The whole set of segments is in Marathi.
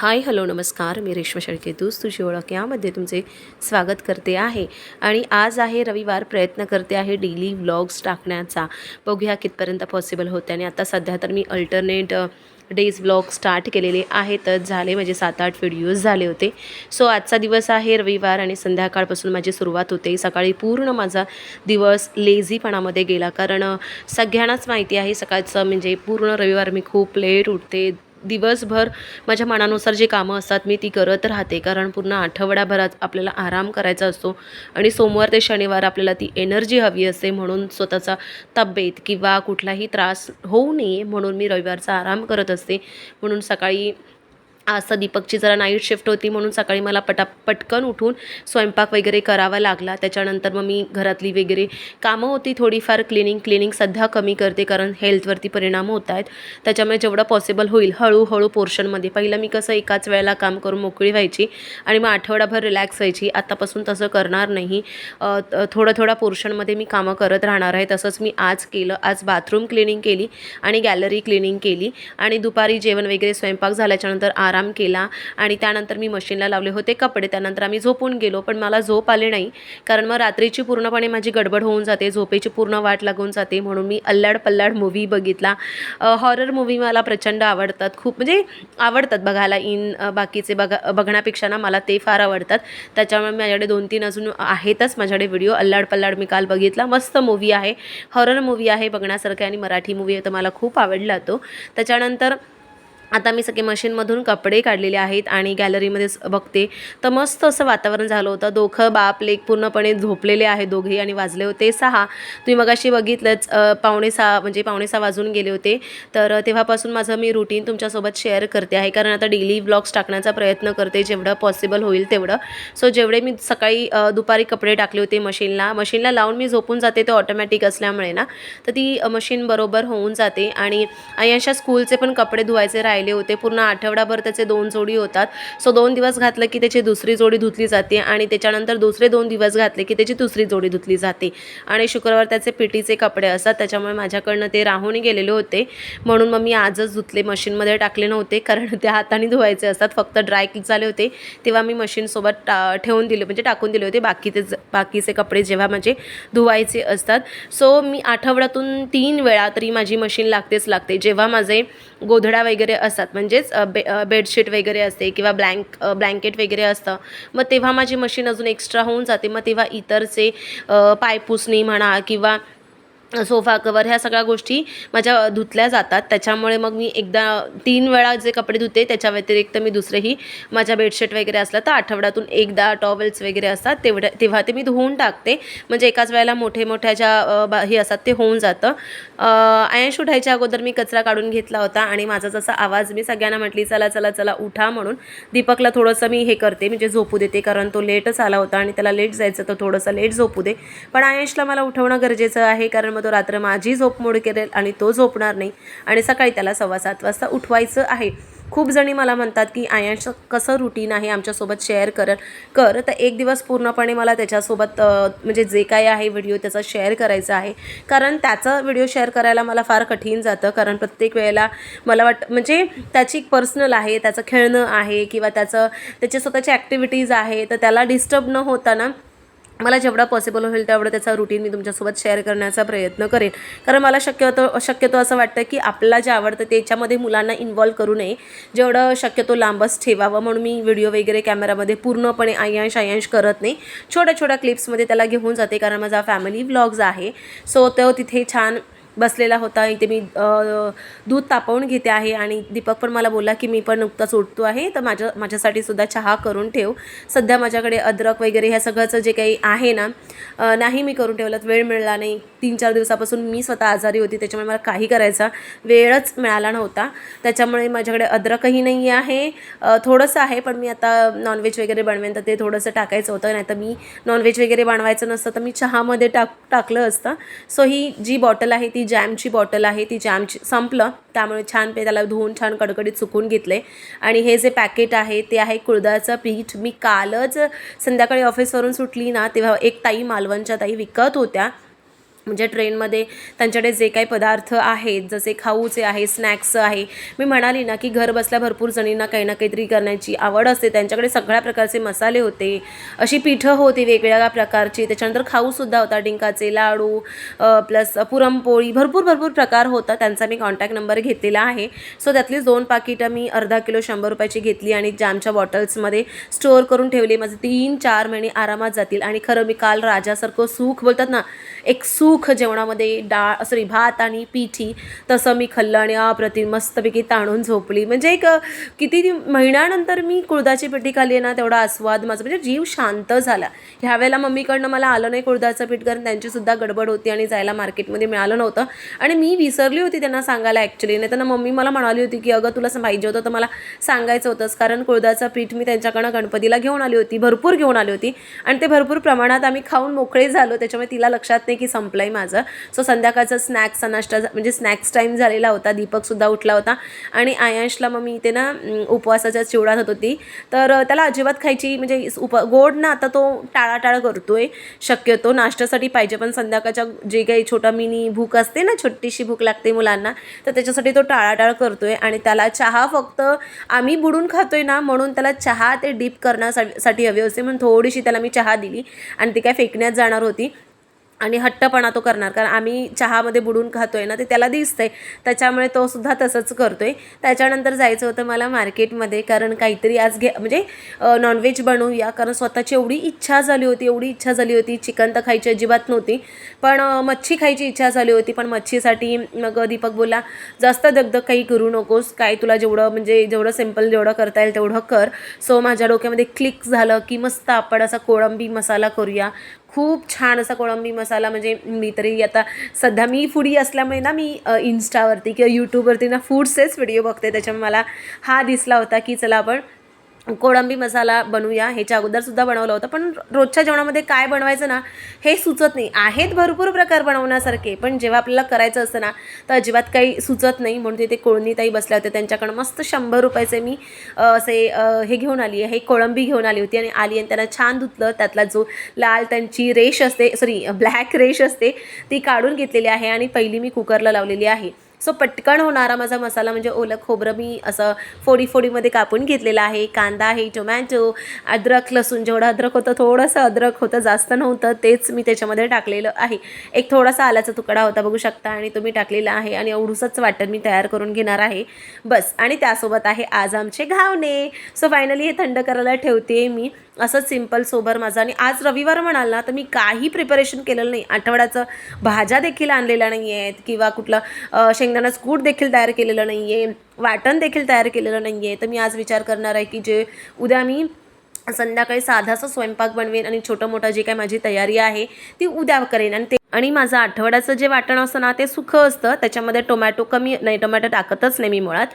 हाय हॅलो नमस्कार. मी रेश्मा शेळके तूच तुझी ओळख यामध्ये तुमचे स्वागत करते आहे. आणि आज आहे रविवार प्रयत्न करते आहे डेली व्लॉग्स टाकण्याचा. बघूया कितपर्यंत पॉसिबल होते. आणि आता सध्या तर मी अल्टरनेट डेज व्लॉग स्टार्ट केलेले आहेतच झाले म्हणजे सात आठ व्हिडिओज झाले होते. सो आजचा दिवस आहे रविवार आणि संध्याकाळपासून माझी सुरुवात होते. सकाळी पूर्ण माझा दिवस लेझीपणामध्ये गेला. कारण सगळ्यांनाच माहिती आहे सकाळचं म्हणजे पूर्ण रविवार मी खूप लेट उठते. दिवसभर माझ्या मनानुसार जी कामं असतात मी ती करत राहते. कारण पूर्ण आठवड्याभरात आपल्याला आराम करायचा असतो आणि सोमवार ते शनिवार आपल्याला ती एनर्जी हवी असते म्हणून स्वतःचा तब्येत किंवा कुठलाही त्रास होऊ नये म्हणून मी रविवारचा आराम करत असते. म्हणून सकाळी आज तर दीपकची जरा नाईट शिफ्ट होती म्हणून सकाळी मला पटा पटकन उठून स्वयंपाक वगैरे करावा लागला. त्याच्यानंतर मग मी घरातली वगैरे कामं होती थोडीफार. क्लिनिंग क्लिनिंग सध्या कमी करते कारण हेल्थवरती परिणाम होत आहेत. त्याच्यामुळे जेवढं पॉसिबल होईल हळूहळू पोर्शनमध्ये पहिलं मी कसं एकाच वेळेला काम करून मोकळी व्हायची आणि मग आठवडाभर रिलॅक्स व्हायची. आत्तापासून तसं करणार नाही. थोडं थोडा पोर्शनमध्ये मी कामं करत राहणार आहे. तसंच मी आज केलं. आज बाथरूम क्लिनिंग केली आणि गॅलरी क्लिनिंग केली आणि दुपारी जेवण वगैरे स्वयंपाक झाल्याच्यानंतर आराम केला आणि त्यानंतर मी मशीनला लावले होते कपडे. त्यानंतर आम्ही झोपून गेलो पण मला झोप आले नाही. कारण मग रात्रीची पूर्णपणे माझी गडबड होऊन जाते झोपेची पूर्ण वाट लागून जाते. म्हणून मी अल्लाड पल्लाड मूवी बघितला हॉरर मूवी मला प्रचंड आवडतात. खूप म्हणजे आवडतात बघायला. इन बाकीचे बघा बघण्यापेक्षा ना मला ते फार आवडतात. त्याच्यामुळे माझ्याकडे दोन तीन अजून आहेतच माझ्याकडे व्हिडिओ अल्लाड पल्लाड मी काल बघितला. मस्त मूवी आहे. हॉरर मूवी आहे बघण्यासारखं आणि मराठी मूवी आहे तर मला खूप आवडला तो. त्याच्यानंतर आता मी सगळे मशीनमधून कपडे काढलेले आहेत आणि गॅलरीमध्ये बघते. तर मस्त असं वातावरण झालं होतं. दोघं बाप लेक पूर्णपणे झोपलेले आहे दोघे आणि वाजले होते सहा. तुम्ही मगाशी बघितलंच पावणे सहा म्हणजे पावणे सहा वाजून गेले होते. तर तेव्हापासून माझं मी रुटीन तुमच्यासोबत शेअर करते आहे. कारण आता डेली ब्लॉग्स टाकण्याचा प्रयत्न करते. जेवढं पॉसिबल होईल तेवढं. सो जेवढे मी सकाळी दुपारी कपडे टाकले होते मशीनला मशीनला लावून मी झोपून जाते. ते ऑटोमॅटिक असल्यामुळे ना. तर ती मशीन बरोबर होऊन जाते. आणि अशा स्कूलचे पण कपडे धुवायचे राहिले होते. पूर्ण आठवडाभर त्याचे दोन जोडी होतात. सो दोन दिवस घातलं की त्याची दुसरी जोडी धुतली जाते आणि त्याच्यानंतर दुसरे दोन दिवस घातले की त्याची दुसरी जोडी धुतली जाते. आणि शुक्रवार त्याचे पिटीचे कपडे असतात. त्याच्यामुळे माझ्याकडनं ते राहून गेलेले होते. म्हणून मग मी आजच धुतले. मशीनमध्ये टाकले नव्हते. कारण ते हाताने धुवायचे असतात. फक्त ड्राय झाले होते. तेव्हा मी मशीनसोबत टा ठेवून दिले. म्हणजे टाकून दिले होते. बाकीचे बाकीचे कपडे जेव्हा माझे धुवायचे असतात. सो मी आठवड्यातून तीन वेळा तरी माझी मशीन लागतेच लागते. जेव्हा माझे गोधडा वगैरे असतात. म्हणजेच बे बेडशीट वगैरे असते किंवा ब्लँक ब्लँकेट वगैरे असतं. मग तेव्हा माझी मशीन अजून एक्स्ट्रा होऊन जाते. मग तेव्हा इतरचे पायपुसणी म्हणा किंवा सोफा कवर ह्या सगळ्या गोष्टी माझ्या धुतल्या जातात. त्याच्यामुळे मग मी एकदा तीन वेळा जे कपडे धुते त्याच्या व्यतिरिक्त मी दुसरेही माझ्या बेडशीट वगैरे असलं तर आठवड्यातून एकदा टॉवेल्स वगैरे असतात तेवढ्या तेव्हा ते मी धुवून टाकते. म्हणजे एकाच वेळेला मोठे मोठ्या ज्या बा हे असतात ते होऊन जातं. आयश उठायच्या अगोदर मी कचरा काढून घेतला होता आणि माझा जसा आवाज मी सगळ्यांना म्हटली चला चला चला उठा म्हणून दीपकला थोडंसं मी हे करते म्हणजे झोपू देते कारण तो लेटच आला होता आणि त्याला लेट जायचं तर थोडंसं लेट झोपू दे. पण आयशला मला उठवणं गरजेचं आहे कारण मग तो रात्र माझी झोपमोड करेल आणि तो झोपणार नाही. आणि सकाळी त्याला सव्वा सात वाजता उठवायचं आहे. खूप जणी मला म्हणतात की आयांचं कसं रुटीन आहे आमच्यासोबत शेअर कर कर. तर एक दिवस पूर्णपणे मला त्याच्यासोबत म्हणजे जे काय आहे व्हिडिओ त्याचा शेअर करायचा आहे. कारण त्याचा व्हिडिओ शेअर करायला मला फार कठीण जातं. कारण प्रत्येक वेळेला मला वाटतं म्हणजे त्याची पर्सनल आहे त्याचं खेळणं आहे किंवा त्याचं त्याचे स्वतःची ॲक्टिव्हिटीज आहे. तर त्याला डिस्टर्ब न होताना मला जेवढा पॉसिबल होईल तेवढं त्याचा रुटीन मी तुमच्यासोबत शेअर करण्याचा प्रयत्न करेन. कारण मला शक्यतो शक्यतो असं वाटतं की आपल्याला जे आवडतं त्याच्यामध्ये मुलांना इन्वॉल्व करू नये. जेवढं शक्यतो लांबच ठेवावं म्हणून मी व्हिडिओ वगैरे कॅमेरामध्ये पूर्णपणे आयांश आयांश करत नाही. छोट्या छोट्या क्लिप्समध्ये त्याला घेऊन जाते कारण माझा फॅमिली व्लॉग्स आहे. सो तो तिथे छान बसलेला होता. इथे मी दूध तापवून घेते आहे आणि दीपक पण मला बोलला की मी पण नुकताच उठतो आहे. तर माझ्या माझ्यासाठी सुद्धा चहा करून ठेव. सध्या माझ्याकडे अद्रक वगैरे ह्या सगळंचं जे काही आहे ना नाही मी करून ठेवलं. वेळ मिळाला नाही. तीन चार दिवसापासून मी स्वतः आजारी होती. त्याच्यामुळे मला काही करायचा वेळच मिळाला नव्हता. त्याच्यामुळे माझ्याकडे अद्रकही नाही आहे. थोडंसं आहे पण मी आता नॉनव्हेज वगैरे बनवेन तर ते थोडंसं टाकायचं होतं. नाही तर मी नॉनव्हेज वगैरे बनवायचं नसतं तर मी चहामध्ये टाक टाकलं असतं. सो ही जी बॉटल आहे ती जॅमची बॉटल आहे ती जॅमची संपलं. त्यामुळे छान पे त्याला धुवून छान कडकडीत सुकून घेतले. आणि हे जे पॅकेट आहे ते आहे कुळदाचं पीठ. मी कालच संध्याकाळी ऑफिसवरून सुटली ना तेव्हा एक ताई मालवणच्या ताई विकत होत्या. म्हणजे ट्रेनमध्ये त्यांच्याकडे जे काही पदार्थ आहेत जसे खाऊचे आहे स्नॅक्स आहे मी म्हणाली ना की घर बसल्या भरपूर जणींना काही ना काहीतरी करण्याची आवड असते. त्यांच्याकडे सगळ्या प्रकारचे मसाले होते. अशी पिठं होती वेगवेगळ्या प्रकारची. त्याच्यानंतर खाऊसुद्धा होता डिंकाचे लाडू प्लस पुरणपोळी भरपूर भरपूर प्रकार होता. त्यांचा मी कॉन्टॅक्ट नंबर घेतलेला आहे. सो त्यातलीच दोन पाकिटं मी अर्धा किलो शंभर रुपयाची घेतली आणि जामच्या बॉटल्समध्ये स्टोअर करून ठेवली. माझे तीन चार महिने आरामात जातील. आणि खरं मी काल राजासारखं सुख बोलतात ना एक सुख जेवणामध्ये डाळ सॉरी भात आणि पिठी तसं मी खाल्लं आणि अप्रतिम मस्तपैकी ताणून झोपली. म्हणजे एक किती महिन्यानंतर मी कुळदाची पिठी खाली आहे ना तेवढा आस्वाद माझा म्हणजे जीव शांत झाला. ह्यावेळेला मम्मीकडनं मला आलं नाही कुळदाचं पीठ कारण त्यांचीसुद्धा गडबड होती आणि जायला मार्केटमध्ये मिळालं नव्हतं. आणि मी विसरली होती त्यांना सांगायला ॲक्च्युली नाही तर मम्मी मला म्हणाली होती की अगं तुला असं पाहिजे होतं तर मला सांगायचं होतंच कारण कुळदाचं पीठ मी त्यांच्याकडनं गणपतीला घेऊन आली होती भरपूर घेऊन आली होती. आणि ते भरपूर प्रमाणात आम्ही खाऊन मोकळे झालो त्याच्यामुळे तिला लक्षात नाही की संपलं आहे माझं. सो संध्याकाळचा स्नॅक्स नाश्ता झा- म्हणजे स्नॅक्स टाईम झालेला होता. दीपकसुद्धा उठला होता. आणि आयांशला मग मी इथे ना उपवासाच्या चिवडात होत होती. तर त्याला अजिबात खायची म्हणजे उप गोड ना आता तो टाळाटाळ करतो आहे शक्यतो नाश्त्यासाठी पाहिजे. पण संध्याकाळच्या जे काही छोटा मिनी भूक असते ना छोटीशी भूक लागते मुलांना तर त्याच्यासाठी तो टाळाटाळ करतोय. आणि त्याला चहा फक्त आम्ही बुडून खातो आहे ना म्हणून त्याला चहा ते डीप करण्यासाठी हवी असते. म्हणून थोडीशी त्याला मी चहा दिली. आणि ती काय फेकण्यात जाणार होती. आणि हट्टपणा तो करणार. कारण आम्ही चहामध्ये बुडून खातोय ना ते त्याला दिसतंय. त्याच्यामुळे तो सुद्धा तसंच करतोय. त्याच्यानंतर जायचं होतं मला मार्केटमध्ये कारण काहीतरी आज घे म्हणजे नॉनव्हेज बनवूया. कारण स्वतःची एवढी इच्छा झाली होती एवढी इच्छा झाली होती. चिकन तर खायची अजिबात नव्हती. पण मच्छी खायची इच्छा झाली होती. पण मच्छीसाठी मग दीपक बोला जास्त दगदग काही करू नकोस. काय तुला जेवढं म्हणजे जेवढं सिंपल जेवढं करता येईल तेवढं कर. सो माझ्या डोक्यामध्ये क्लिक झालं की मस्त आपण असा कोळंबी मसाला करूया. खूप छान असा कोळंबी मसाला म्हणजे मी तरी आता सध्या मी फुडी असल्यामुळे ना मी इन्स्टावरती किंवा यूट्यूबवरती ना फूड्सचेच व्हिडिओ बघते. त्याच्यामुळे मला हा दिसला होता की चला आपण कोळंबी मसाला बनवूया ह्याच्या अगोदरसुद्धा बनवलं होतं. पण रोजच्या जेवणामध्ये काय बनवायचं ना हे सुचत नाही. आहेत भरपूर प्रकार बनवण्यासारखे पण जेव्हा आपल्याला करायचं असतं ना तर अजिबात काही सुचत नाही. म्हणून तिथे कोळणीताई बसल्या होत्या. त्यांच्याकडं मस्त शंभर रुपयाचे मी असे हे घेऊन आली आहे. कोळंबी घेऊन आली होती आणि आली आणि त्यांना छान धुतलं. त्यातला जो लाल त्यांची रेश असते सॉरी ब्लॅक रेश असते ती काढून घेतलेली आहे आणि पहिली मी कुकरला लावलेली आहे. सो पटकन होणारा माझा मसाला म्हणजे ओलं खोबरं मी असं फोडी फोडीमध्ये कापून घेतलेलं आहे. कांदा आहे टोमॅटो अद्रक लसूण जेवढं अद्रक होतं थोडंसं अद्रक होतं जास्त नव्हतं तेच मी त्याच्यामध्ये टाकलेलं आहे. एक थोडासा आल्याचा तुकडा होता बघू शकता. आणि तो मी टाकलेला आहे आणि एवढूसंच वाटण मी तयार करून घेणार आहे. बस. आणि त्यासोबत आहे आज आमचे घावणे. सो फायनली हे थंड करायला ठेवते मी. असंच सिंपल सोबर माझं. आणि आज रविवार म्हणाल ना तर मी काही प्रिपरेशन केलेलं नाही. आठवड्याचं भाज्या देखील आणलेल्या नाही आहेत किंवा कुठलं अ, शेंगदाण्याचं कूट देखील तयार केलेलं नाही आहे वाटण देखील तयार केलेलं नाही आहे तर मी आज विचार करणार आहे की जे उद्या मी संध्याकाळी साधासा स्वयंपाक बनवेन आणि छोटं मोठं जे काही माझी तयारी आहे ती उद्या करेन. आणि ते आणि माझं आठवड्याचं जे वाटण असतं ना ते सुखं असतं. त्याच्यामध्ये टोमॅटो कमी नाही टोमॅटो टाकतच नाही मी मुळात.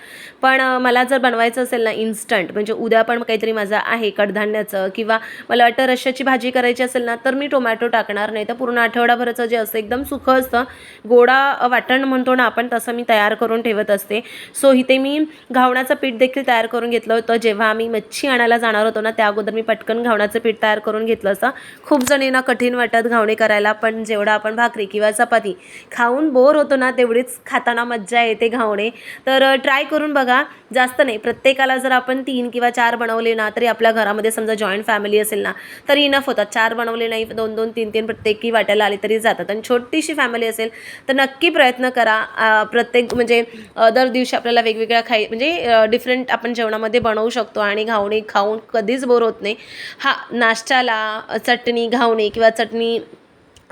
पण मला जर बनवायचं असेल ना इन्स्टंट म्हणजे उद्या पण काहीतरी माझं आहे कडधान्याचं किंवा मला वाटतं रश्श्याची भाजी करायची असेल ना तर मी टोमॅटो टाकणार. नाही तर पूर्ण आठवडाभराचं जे असतं एकदम सुखं असतं. गोडा वाटण म्हणतो ना आपण तसं मी तयार करून ठेवत असते. सो इथे मी घावणाचं पीठ देखील तयार करून घेतलं होतं. जेव्हा आम्ही मच्छी आणायला जाणार होतो ना त्या अगोदर मी पटकन घावणाचं पीठ तयार करून घेतलं असं खूप जणींना कठीण वाटत घावणे करायला पण जेवढा आपण भाकरी किंवा चपाती खाऊन बोर होतो ना तेवढीच खाताना मज्जा येते घावणे. तर ट्राय करून बघा. जास्त नाही प्रत्येकाला जर आपण तीन किंवा चार बनवले ना तरी आपल्या घरामध्ये समजा जॉईंट फॅमिली असेल ना तरी इनफ होतात. चार बनवले नाही दोन दोन तीन तीन प्रत्येकी वाटायला आले तरी जातात. आणि छोटीशी फॅमिली असेल तर नक्की प्रयत्न करा. प्रत्येक म्हणजे दर दिवशी आपल्याला वेगवेगळ्या खाई म्हणजे डिफरंट आपण जेवणामध्ये बनवू शकतो. आणि घावणे खाऊन कधीच बोर होत नाही. हा नाश्त्याला चटणी घावणे किंवा चटणी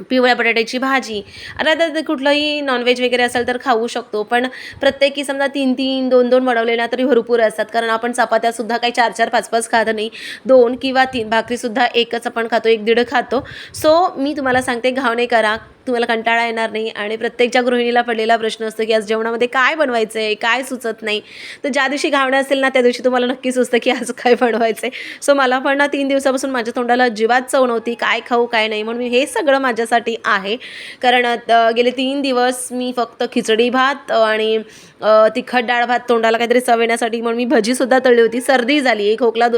पिवळ्या बटाट्याची भाजी. आणि आता कुठलंही नॉनव्हेज वगैरे असेल तर खाऊ शकतो पण प्रत्येकी समजा तीन तीन दोन दोन बनवलेल्या तरी भरपूर असतात. कारण आपण चपात्यासुद्धा काही चार चार पाच पाच खात नाही. दोन किंवा तीन भाकरीसुद्धा एकच आपण खातो एक दीड खातो. सो मी तुम्हाला सांगते घावणे करा. तुम्हाला कंटाळा येणार नाही आणि प्रत्येकच्या गृहिणीला पडलेला प्रश्न असतो की आज जेवणामध्ये काय बनवायचं आहे काय सुचत नाही. तर ज्या दिवशी घावणे असेल ना त्या दिवशी तुम्हाला नक्की सुचतं की आज काय बनवायचं आहे सो मला पण ना तीन दिवसापासून माझ्या तोंडाला अजिबात चव नव्हती काय खाऊ काय नाही. म्हणून मी हे सगळं माझ्यासाठी आहे. कारण गेले तीन दिवस मी फक्त खिचडी भात आणि तिखट डाळ भात तोंडाला काहीतरी चव येण्यासाठी म्हणून मी भजीसुद्धा तळली होती. सर्दी झाली. आहे खोकला दु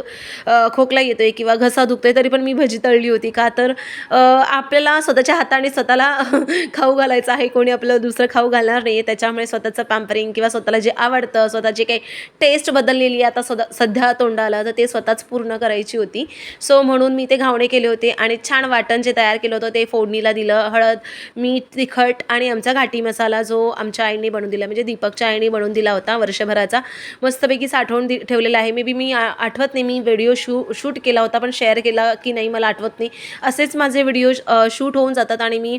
खोकला येतोय किंवा घसा दुखतोय तरी पण मी भजी तळली होती. का तर आपल्याला स्वतःच्या हाताने स्वतःला खाऊ घालायचं आहे कोणी आपलं दुसरं खाऊ घालणार नाही आहे त्याच्यामुळे स्वतःचं पॅम्परिंग किंवा स्वतःला जे आवडतं स्वतःची काही टेस्ट बदललेली आता स्वतः सध्या तोंडाला तर ते स्वतःच पूर्ण करायची होती. सो म्हणून मी ते घावणे केले होते आणि छान वाटण जे तयार केलं होतं ते फोडणीला दिलं. हळद मीठ तिखट आणि आमचा घाटी मसाला जो आमच्या आईने बनवून दिला म्हणजे दीपकच्या आईने बनवून दिला होता वर्षभराचा. मस्तपैकी साठवून दि ठेवलेला आहे. मे बी मी आठवत नाही मी व्हिडिओ शू शूट केला होता पण शेअर केला की नाही मला आठवत नाही. असेच माझे व्हिडिओ शूट होऊन जातात आणि मी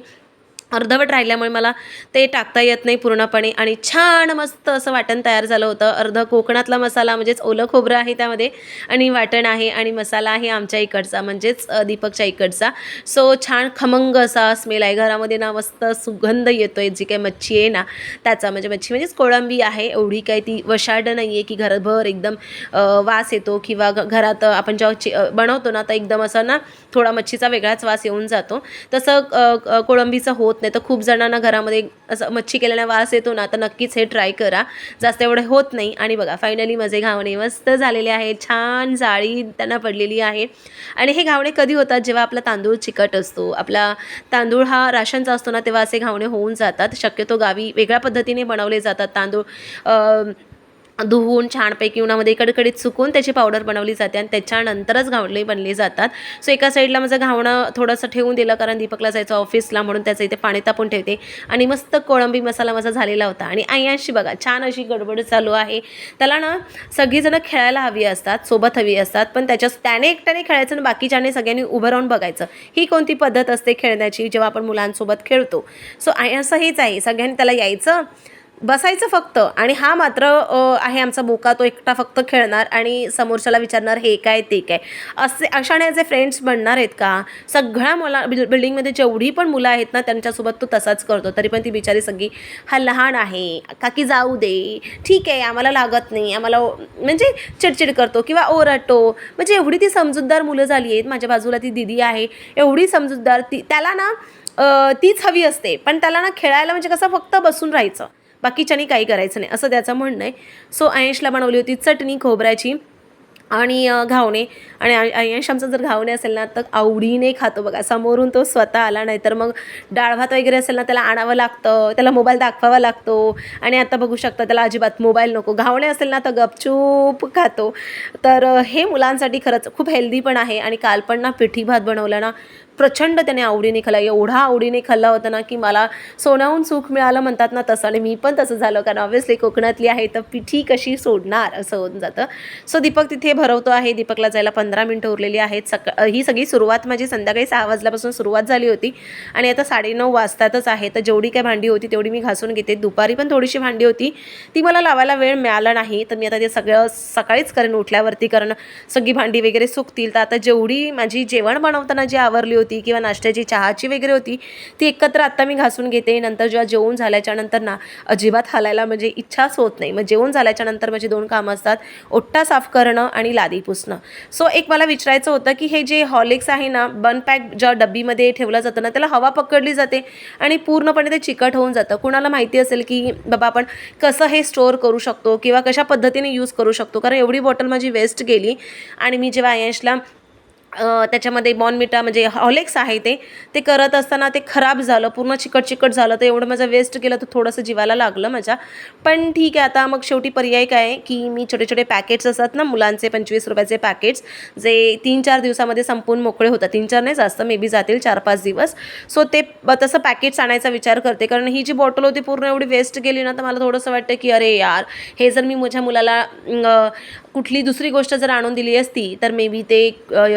अर्धवट राहिल्यामुळे मला ते टाकता येत नाही पूर्णपणे आणि छान मस्त असं वाटण तयार झालं होतं. अर्ध कोकणातला मसाला म्हणजेच ओलं खोबरं आहे त्यामध्ये आणि वाटण आहे आणि मसाला आहे आमच्या इकडचा म्हणजेच दीपकच्या इकडचा. सो छान खमंग असा स्मेल आहे. घरामध्ये ना मस्त सुगंध येतो आहे जी काही मच्छी आहे ना त्याचा. म्हणजे मच्छी म्हणजेच कोळंबी आहे. एवढी काही ती वशाड नाही आहे की घरभर एकदम वास येतो किंवा घ- घरात आपण जेव्हा बनवतो ना तर एकदम असं ना थोडा मच्छीचा वेगळाच वास येऊन जातो. तसं कोळंबीचं होत नाही तर खूप जणांना घरामध्ये असं मच्छी केल्याने वास येतो ना तर नक्कीच हे ट्राय करा. जास्त एवढं होत नाही. आणि बघा फायनली माझे घावणे मस्त झालेले आहेत. छान जाळी त्यांना पडलेली आहे. आणि हे घावणे कधी होतात? जेव्हा आपला तांदूळ चिकट असतो. आपला तांदूळ हा राशनचा असतो ना तेव्हा असे घावणे होऊन जातात. शक्यतो गावी वेगळ्या पद्धतीने बनवले जातात तांदूळ. धुवून छानपैकी उन्हामध्ये कडकडीत सुकून त्याची पावडर बनवली जाते आणि त्याच्यानंतरच घावणे बनले जातात. सो एका साईडला माझं घावणं थोडंसं ठेवून दिलं कारण दीपकला जायचं ऑफिसला म्हणून त्याचं इथे पाणी तापून ठेवते. आणि मस्त कोळंबी मसाला माझा झालेला होता. आणि आयांशी बघा छान अशी गडबड चालू आहे. त्याला ना सगळीजणं खेळायला हवी असतात सोबत हवी असतात पण त्याच्या त्याने एकट्याने खेळायचं आणि बाकीच्याने सगळ्यांनी उभं राहून बघायचं. ही कोणती पद्धत असते खेळण्याची? जेव्हा आपण मुलांसोबत खेळतो. सो आयांचं हेच आहे. सगळ्यांनी त्याला यायचं. बसायचं फक्त. आणि हा मात्र आहे आमचा बोका. तो एकटा फक्त खेळणार आणि समोरच्याला विचारणार हे काय ते काय? असे अशाने जे फ्रेंड्स बनणार आहेत का? सगळ्या मुला बिल बिल्डिंगमध्ये जेवढी पण मुलं आहेत ना त्यांच्यासोबत तो तसाच करतो. तरी पण ती बिचारी सगळी हा लहान आहे. काकी जाऊ दे. ठीक आहे आम्हाला लागत नाही. आम्हाला ओ- म्हणजे चिडचिड करतो किंवा ओरडतो. म्हणजे एवढी ती समजूतदार मुलं झाली आहेत. माझ्या बाजूला ती दिदी आहे. एवढी समजूतदार ती त्याला ना तीच हवी असते. पण त्याला ना खेळायला म्हणजे कसं फक्त बसून राहायचं. बाकीच्यानी काही करायचं नाही असं त्याचं म्हणणं आहे. सो आयशला बनवली होती चटणी खोबऱ्याची आणि घावणे. आणि अय्यांश आयश आमचा जर घावणे असेल ना तर आवडीने खातो बघा. समोरून तो स्वतः आला नाही तर मग डाळ भात वगैरे असेल ना त्याला आणावं लागतं त्याला मोबाईल दाखवावा लागतो. आणि आता बघू शकता त्याला अजिबात मोबाईल नको. घावणे असेल ना तर गपचूप खातो. तर हे मुलांसाठी खरंच खूप हेल्दी पण आहे. आणि काल पण ना पिठी भात बनवला ना प्रचंड त्याने आवडीने खाल्ला. एवढा आवडीने खाल्ला होता ना की मला सोन्याहून सुख मिळालं म्हणतात ना तसं. आणि मी पण तसं झालं. कारण ऑब्व्हियसली कोकणातली आहे तर पिठी कशी सोडणार असं होऊन जातं. सो दीपक तिथे भरवतो आहे. दीपकला जायला पंधरा मिनटं उरलेली आहेत. सका ही सगळी सुरुवात माझी संध्याकाळी सहा वाजल्यापासून सुरुवात झाली होती. आणि आता साडेनऊ वाजतातच आहे. तर जेवढी काय भांडी होती तेवढी मी घासून घेते. दुपारी पण थोडीशी भांडी होती. ती मला लावायला वेळ मिळाला नाही. तर मी आता ते सगळं सकाळीच करेन. उठल्यावरती कारण. सगळी भांडी वगैरे सुकतील. तर आता जेवढी माझी जेवण बनवताना जी आवरली होती होती किंवा नाश्त्याची चहाची वगैरे होती ती एकत्र आत्ता मी घासून घेते. नंतर जेव्हा जेवण झाल्याच्यानंतर ना अजिबात हालायला म्हणजे इच्छाच होत नाही. मग जेवण झाल्याच्यानंतर माझी दोन कामं असतात ओट्टा साफ करणं आणि लादी पुसणं. सो एक मला विचारायचं होतं की हे जे हॉलिक्स आहे ना बन पॅक ज्या डब्बीमध्ये ठेवलं जातं ना त्याला हवा पकडली जाते आणि पूर्णपणे ते चिकट होऊन जातं. कुणाला माहिती असेल की बाबा आपण कसं हे स्टोअर करू शकतो किंवा कशा पद्धतीने यूज करू शकतो? कारण एवढी बॉटल माझी वेस्ट गेली आणि मी जेव्हा आयशला त्याच्यामध्ये बॉनमिटा म्हणजे हॉलेक्स आहे ते ते करत असताना ते खराब झालं पूर्ण चिकट चिकट झालं तर एवढं माझं वेस्ट केलं तर थोडंसं जीवाला लागलं माझ्या. पण ठीक आहे आता मग शेवटी पर्याय काय की मी छोटे छोटे पॅकेट्स असतात ना मुलांचे पंचवीस रुपयाचे पॅकेट्स जे तीन चार दिवसामध्ये संपून मोकळे होतात. तीन चार नाही जास्त मे बी जातील चार पाच दिवस. सो ते तसं पॅकेट्स आणायचा विचार करते कारण ही जी बॉटल होती पूर्ण एवढी वेस्ट गेली ना तर मला थोडंसं वाटतं की अरे यार हे जर मी माझ्या मुलाला कुठली दुसरी गोष्ट जर आणून दिली असती तर मे बी ते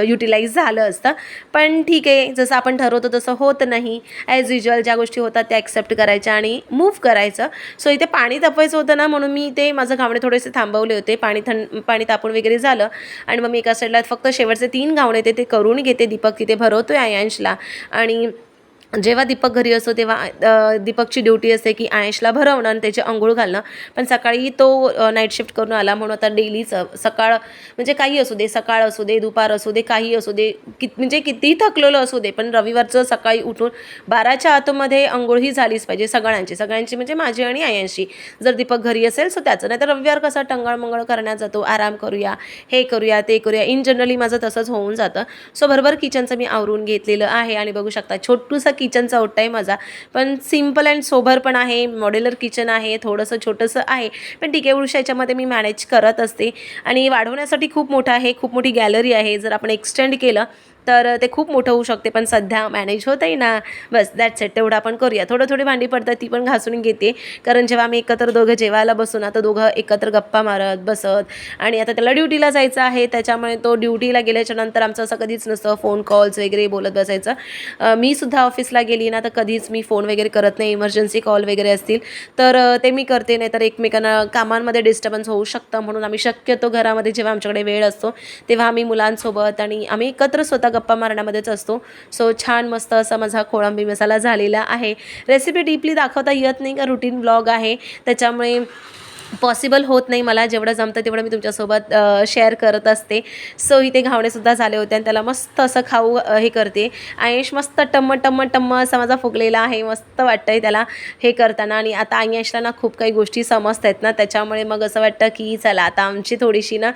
युटिलाइज झालं असतं. पण ठीक आहे जसं आपण ठरवतो तसं होत नाही. ॲज युजल ज्या गोष्टी होतात त्या ॲक्सेप्ट करायच्या आणि मूव्ह करायचं. सो इथे पाणी तापवायचं होतं ना म्हणून मी ते माझं घावणे थोडेसे थांबवले होते. पाणी थंड पाणी तापून वगैरे झालं. आणि मग मी एका साईडला फक्त शेवटचे तीन घावणे ते ते करून घेते. दीपक तिथे भरवतो आहे आयांशला आणि जेव्हा दीपक घरी असतो तेव्हा दीपकची ड्युटी असते की आयशला भरवणं आणि त्याची अंघोळ घालणं. पण सकाळी तो नाईट शिफ्ट करून आला म्हणून आता डेलीच सकाळ म्हणजे काही असू दे सकाळ असू दे दुपार असू दे काही असू दे कित म्हणजे कितीही थकलेलं असू दे पण रविवारचं सकाळी उठून बाराच्या आतमध्ये अंघोळ ही झालीच पाहिजे सगळ्यांची. सगळ्यांची म्हणजे माझी आणि आयांशी. जर दीपक घरी असेल सो त्याचं नाही तर रविवार कसा टंगळमंगळ करण्यात जातो आराम करूया हे करूया ते करूया. इन जनरली माझं तसंच होऊन जातं. सो बरोबर किचनचं मी आवरून घेतलेलं आहे. आणि बघू शकता छोटूसं किचनचा ओटा आहे माझा. पण सिंपल अँड सोबर पण आहे मॉड्युलर किचन आहे थोडंसं छोटंसं आहे. पण ठीक आहे एवढ्या याच्यामध्ये मी मॅनेज करत असते. आणि वाढवण्यासाठी खूप मोठं आहे खूप मोठी गॅलरी आहे. जर आपण एक्सटेंड केलं तर ते खूप मोठं होऊ शकते पण सध्या मॅनेज होत आहे ना. बस दॅट्स इट तेवढं आपण करूया. थोडं थोडी भांडी पडतात ती पण घासून घेते. कारण जेव्हा आम्ही एकत्र दोघं जेवायला बसू ना तर दोघं एकत्र गप्पा मारत बसत. आणि आता त्याला ड्युटीला जायचं आहे त्याच्यामुळे तो ड्युटीला गेल्याच्यानंतर आमचं असं कधीच नसतं फोन कॉल्स वगैरे बोलत बसायचं. मी सुद्धा ऑफिसला गेली ना तर कधीच मी फोन वगैरे करत नाही. इमर्जन्सी कॉल वगैरे असतील तर ते मी करते नाही तर एकमेकांना कामांमध्ये डिस्टर्बन्स होऊ शकतं. म्हणून आम्ही शक्यतो घरामध्ये जेव्हा आमच्याकडे वेळ असतो तेव्हा आम्ही मुलांसोबत आणि आम्ही एकत्र स्वतः गप्पा मारण्यामध्येच असतो. सो छान मस्त असा माझा कोळंबी मसाला झालेला आहे. रेसिपी डीपली दाखवता येत नाही का? रुटीन ब्लॉग आहे. त्याच्यामुळे पॉसिबल होत नाही मला. जेवढं जमतं तेवढं मी तुमच्यासोबत शेअर करत असते. सो इथे घावणेसुद्धा झाले होते आणि त्याला मस्त असं खाऊ हे करते. आयुष मस्त टम्म टम्म टम्म असा माझा फुगलेला आहे. मस्त वाटतं आहे त्याला हे करताना. आणि आता आयुषला ना खूप काही गोष्टी समजत आहेत ना. त्याच्यामुळे मग असं वाटतं की चला आता आमची थोडीशी ना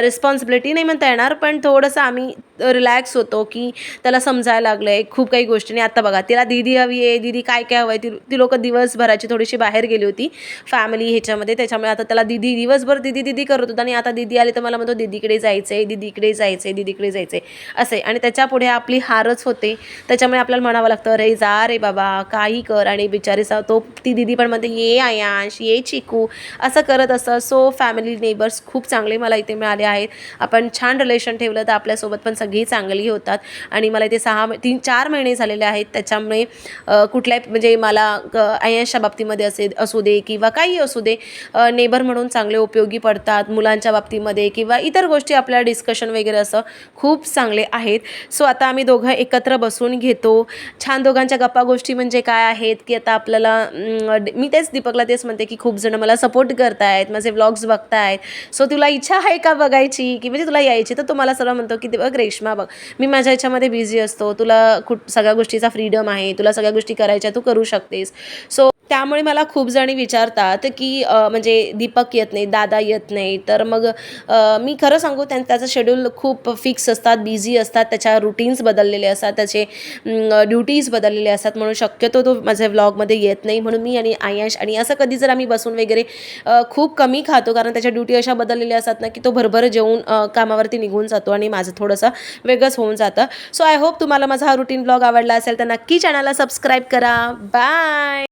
रिस्पॉन्सिबिलिटी नाही म्हणता येणार. पण थोडंसं आम्ही रिलॅक्स होतो की त्याला समजायला लागलं आहे खूप काही गोष्टीने. आता बघा तिला दीदी हवी आहे दीदी काय काय हवं आहे ती ती लोकं दिवसभराची थोडीशी बाहेर गेली होती फॅमिली ह्याच्यामध्ये. त्याच्यामुळे आता त्याला दीदी दिवसभर दीदी दीदी करत होता आणि आता दीदी आली तर मला म्हणतो दीदीकडे जायचं आहे दीदीकडे जायचं आहे दीदीकडे जायचं आहे असे. आणि त्याच्यापुढे आपली हारच होते. त्याच्यामुळे आपल्याला म्हणावं लागतं अरे जा रे बाबा काही कर. आणि बिचारीचा तो ती दीदी पण म्हणते ये आयांश ये चिकू. असं करत असतं. सो फॅमिली नेबर्स खूप चांगले मला इथे मिळाले आहेत. आपण छान रिलेशन ठेवलं तर आपल्यासोबत पण सगळी चांगली होतात. आणि मला इथे सहा तीन चार महिने झालेले आहेत. त्याच्यामुळे कुठल्याही म्हणजे मला अयशा बाबतीमध्ये असे असू दे किंवा काही असू दे नेबर म्हणून चांगले उपयोगी पडतात मुलांच्या बाबतीमध्ये किंवा इतर गोष्टी आपल्या डिस्कशन वगैरे असं खूप चांगले आहेत. सो आता आम्ही दोघं एकत्र बसून घेतो. छान दोघांच्या गप्पा गोष्टी म्हणजे काय आहेत की आता आपल्याला मी तेच दीपकला तेच म्हणते की खूप जण मला सपोर्ट करतायत माझे व्लॉग्स बघतायत. सो तुला इच्छा आहे का बघायची? की म्हणजे तुला यायची तर तो मला सर्व म्हणतो की बघ बघ रेश्मा बघ. मी माझ्या याच्यामध्ये बिझी असतो. तुला कुठ सगळ्या गोष्टीचा फ्रीडम आहे. तुला सगळ्या गोष्टी करायच्या तू करू शकतेस. सो त्यामुळे मला खूप जणी विचारतात की म्हणजे दीपक येत नाही दादा येत नाही. तर मग मी खरं सांगू त्यां त्याचं शेड्यूल खूप फिक्स असतात बिझी असतात त्याच्या रुटीन्स बदललेले असतात त्याचे ड्युटीज बदललेले असतात. म्हणून शक्यतो तो माझ्या व्लॉगमध्ये येत नाही. म्हणून मी आणि आयश आणि असं कधी जर आम्ही बसून वगैरे खूप कमी खातो कारण त्याच्या ड्युटी अशा बदललेल्या असतात ना की तो भरभर जेवून कामावरती निघून जातो आणि माझं थोडंसं वेगळंच होऊन जातं. सो आय होप तुम्हाला माझा हा रुटीन ब्लॉग आवडला असेल तर नक्की चॅनलला सबस्क्राईब करा. बाय